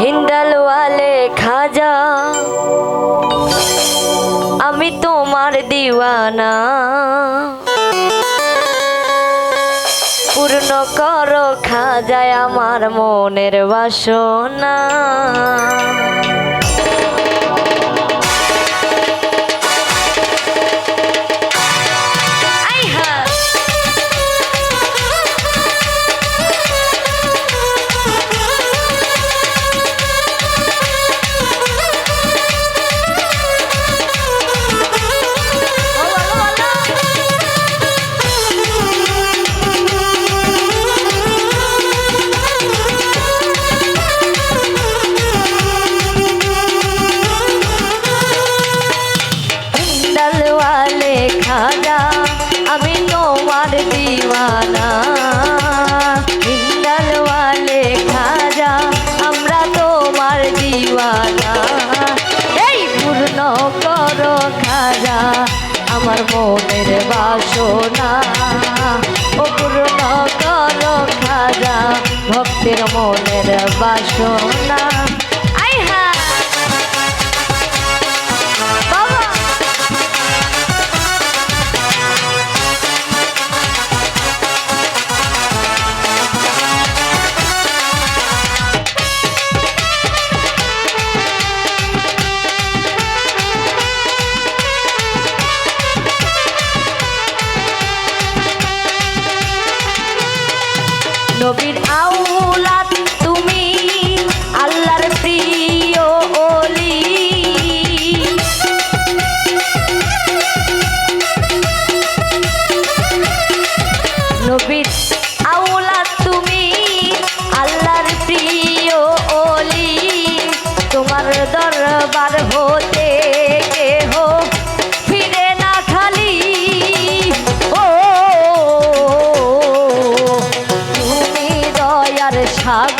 হিন্দালওয়ালে খাজা আমি তোমার দিওয়ানা। পূর্ণ কর খাজায় আমার মনের বাসনা। করো খাজা আমার মনের বাসনা। ও পূর্ণ করো খাজা ভক্তের মনের বাসনা। দরবার হতে কেহ ফিরে না খালি। ও তুমি দয়ার সাগর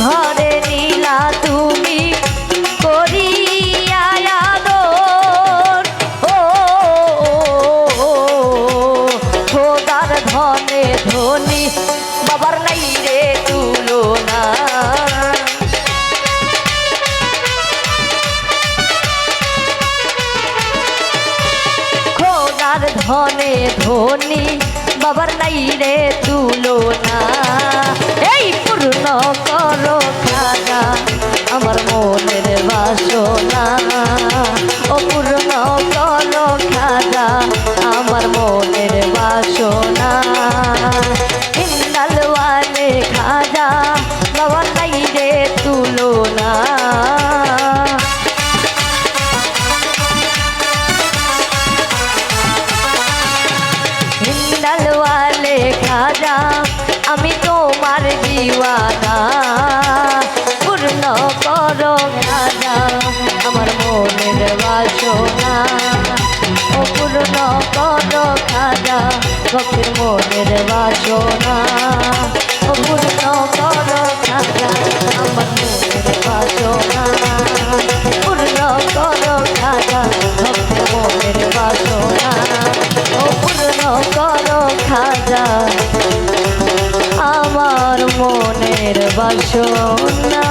ঘরে নীলা তুমি করিয়া খোদার ধনে ধনী বাবার নাই রে খোদার ধনে আমার মনের বাসনা। হিন্দালওয়ালে খাজা বাবার নাই রে তুলনা। হিন্দালওয়ালে খাজা, আমি তোমার দিওয়ানা। পূর্ণ করো খাজা, আমার মনের বাসনা। পূর্ণ করো খাজা ভক্তের মনের বাসনা। পূর্ণ করো খাজা আমার মনের বাসনা। পূর্ণ করো খাজা ভক্তের মনের বাসনা। পূর্ণ করো খাজা আমার মনে মনের বাসনা।